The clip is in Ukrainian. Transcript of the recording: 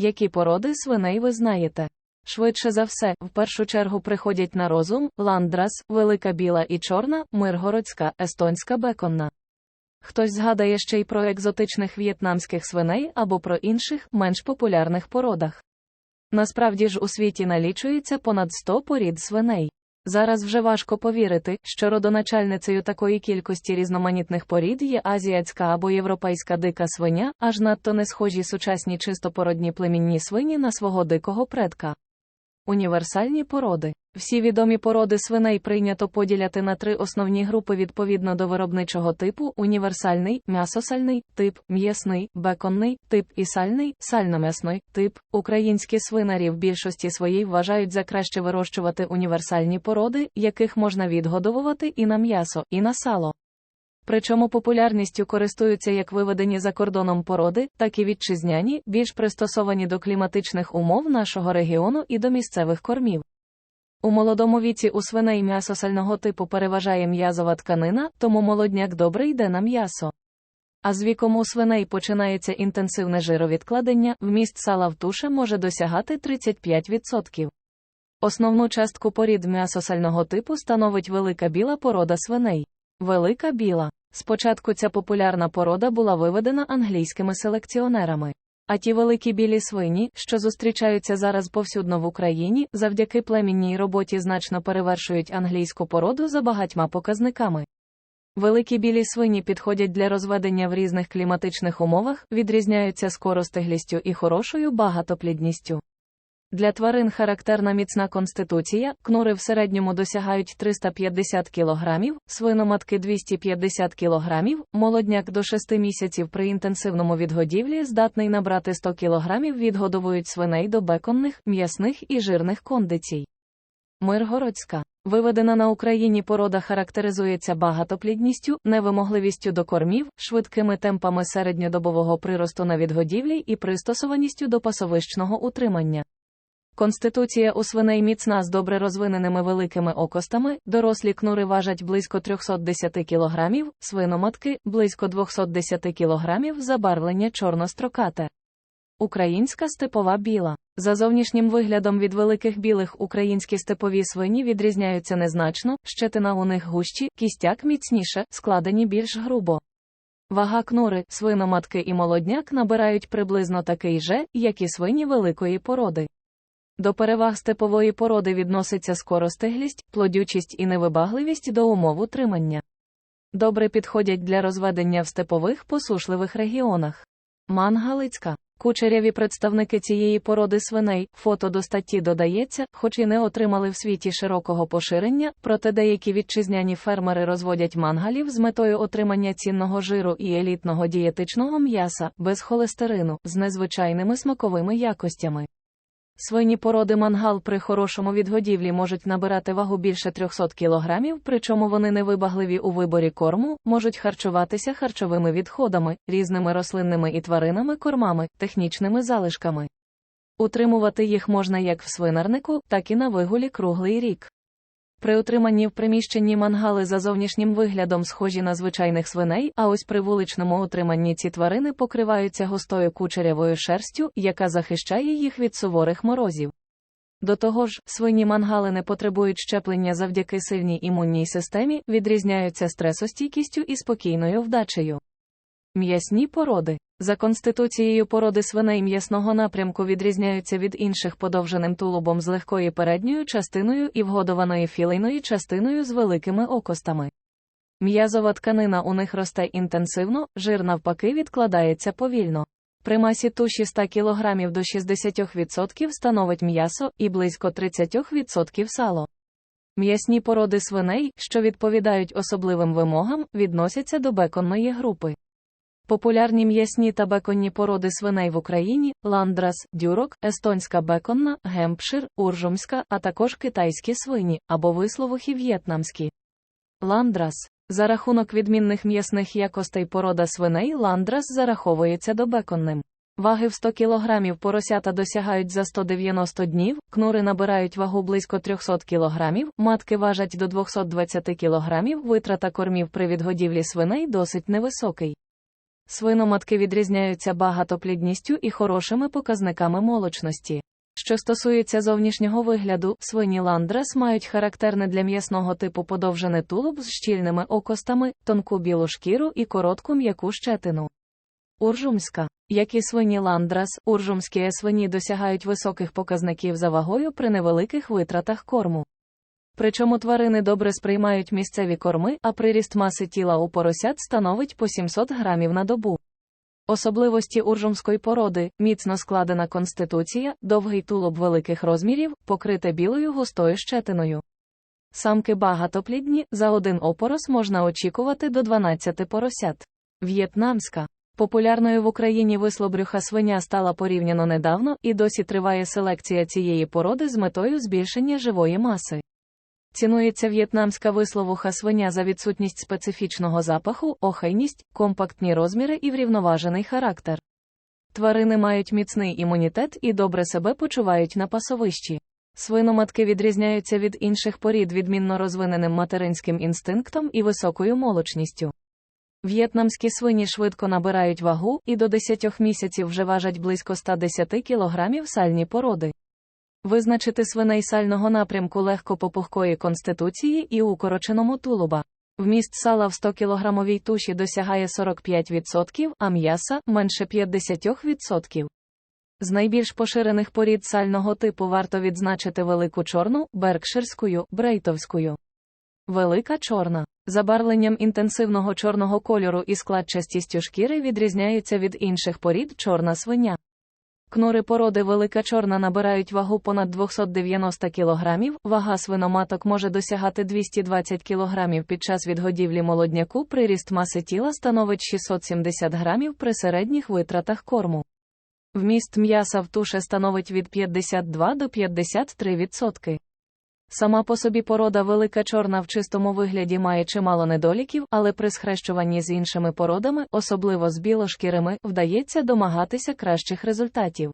які породи свиней ви знаєте. Швидше за все, в першу чергу приходять на розум ландрас, велика біла і чорна, миргородська, естонська беконна. Хтось згадає ще й про екзотичних в'єтнамських свиней або про інших, менш популярних породах. Насправді ж у світі налічується понад 100 порід свиней. Зараз вже важко повірити, що родоначальницею такої кількості різноманітних порід є азіатська або європейська дика свиня, аж надто не схожі сучасні чистопородні племінні свині на свого дикого предка. Універсальні породи. Всі відомі породи свиней прийнято поділяти на три основні групи відповідно до виробничого типу: універсальний, м'ясосальний, тип, м'ясний, беконний, тип і сальний, сальном'ясний, тип. Українські свинарі в більшості своїй вважають за краще вирощувати універсальні породи, яких можна відгодовувати і на м'ясо, і на сало. Причому популярністю користуються як виведені за кордоном породи, так і вітчизняні, більш пристосовані до кліматичних умов нашого регіону і до місцевих кормів. У молодому віці у свиней м'ясо сального типу переважає м'язова тканина, тому молодняк добре йде на м'ясо. А з віком у свиней починається інтенсивне жировідкладення, вміст сала в туше може досягати 35%. Основну частку порід м'ясосального типу становить велика біла порода свиней. Велика біла. Спочатку ця популярна порода була виведена англійськими селекціонерами. А ті великі білі свині, що зустрічаються зараз повсюдно в Україні, завдяки племінній роботі значно перевершують англійську породу за багатьма показниками. Великі білі свині підходять для розведення в різних кліматичних умовах, відрізняються скоростиглістю і хорошою багатоплідністю. Для тварин характерна міцна конституція, кнури в середньому досягають 350 кг, свиноматки 250 кг, молодняк до 6 місяців при інтенсивному відгодівлі здатний набрати 100 кг відгодовують свиней до беконних, м'ясних і жирних кондицій. Миргородська. Виведена на Україні порода характеризується багатоплідністю, невимогливістю до кормів, швидкими темпами середньодобового приросту на відгодівлі і пристосованістю до пасовищного утримання. Конституція у свиней міцна з добре розвиненими великими окостами, дорослі кнури важать близько 310 кг, свиноматки близько 210 кг, забарвлення чорнострокате. Українська степова біла. За зовнішнім виглядом від великих білих українські степові свині відрізняються незначно, щетина у них гущі, кістяк міцніше, складені більш грубо. Вага кнури, свиноматки і молодняк набирають приблизно такий же, як і свині великої породи. До переваг степової породи відноситься скоростиглість, плодючість і невибагливість до умов утримання. Добре підходять для розведення в степових посушливих регіонах. Мангалицька. Кучеряві представники цієї породи свиней, фото до статті додається, хоч і не отримали в світі широкого поширення, проте деякі вітчизняні фермери розводять мангалів з метою отримання цінного жиру і елітного дієтичного м'яса, без холестерину, з незвичайними смаковими якостями. Свині породи мангал при хорошому відгодівлі можуть набирати вагу більше 300 кг, причому вони невибагливі у виборі корму, можуть харчуватися харчовими відходами, різними рослинними і тваринами кормами, технічними залишками. Утримувати їх можна як в свинарнику, так і на вигулі круглий рік. При утриманні в приміщенні мангали за зовнішнім виглядом схожі на звичайних свиней, а ось при вуличному утриманні ці тварини покриваються густою кучерявою шерстю, яка захищає їх від суворих морозів. До того ж, свині мангали не потребують щеплення завдяки сильній імунній системі, відрізняються стресостійкістю і спокійною вдачею. М'ясні породи. За конституцією породи свиней м'ясного напрямку відрізняються від інших подовженим тулубом з легкою передньою частиною і вгодованою філейною частиною з великими окостами. М'язова тканина у них росте інтенсивно, жир навпаки відкладається повільно. При масі туші 100 кг до 60% становить м'ясо і близько 30% сало. М'ясні породи свиней, що відповідають особливим вимогам, відносяться до беконної групи. Популярні м'ясні та беконні породи свиней в Україні ландрас, дюрок, естонська беконна, гемпшир, уржумська, а також китайські свині або висловухи в'єтнамські. Ландрас. За рахунок відмінних м'ясних якостей порода свиней ландрас зараховується до беконним. Ваги в 100 кг поросята досягають за 190 днів, кнури набирають вагу близько 300 кг, матки важать до 220 кг, витрата кормів при відгодівлі свиней досить невисокий. Свиноматки відрізняються багатоплідністю і хорошими показниками молочності. Що стосується зовнішнього вигляду, свині ландрас мають характерне для м'ясного типу подовжене тулуб з щільними окостами, тонку білу шкіру і коротку м'яку щетину. Уржумська. Як і свині ландрас, уржумські свині досягають високих показників за вагою при невеликих витратах корму. Причому тварини добре сприймають місцеві корми, а приріст маси тіла у поросят становить по 700 грамів на добу. Особливості уржумської породи міцно складена конституція, довгий тулуб великих розмірів, покрите білою густою щетиною. Самки багатоплідні, за один опорос можна очікувати до 12 поросят. В'єтнамська. Популярною в Україні вислобрюха свиня стала порівняно недавно і досі триває селекція цієї породи з метою збільшення живої маси. Цінується в'єтнамська висловуха свиня за відсутність специфічного запаху, охайність, компактні розміри і врівноважений характер. Тварини мають міцний імунітет і добре себе почувають на пасовищі. Свиноматки відрізняються від інших порід відмінно розвиненим материнським інстинктом і високою молочністю. В'єтнамські свині швидко набирають вагу і до 10 місяців вже важать близько 110 кг сальні породи. Визначити свиней сального напрямку легко по пухкої конституції і укороченому тулуба. Вміст сала в 100 кілограмовій туші досягає 45%, а м'яса менше 50%. З найбільш поширених порід сального типу варто відзначити велику чорну, беркширську, брейтовську. Велика чорна. Забарвленням інтенсивного чорного кольору і складчастістю шкіри відрізняється від інших порід чорна свиня. Кнури породи велика чорна набирають вагу понад 290 кг, вага свиноматок може досягати 220 кг під час відгодівлі молодняку, приріст маси тіла становить 670 г при середніх витратах корму. Вміст м'яса в туше становить від 52 до 53%. Сама по собі порода велика чорна в чистому вигляді має чимало недоліків, але при схрещуванні з іншими породами, особливо з білошкірими, вдається домагатися кращих результатів.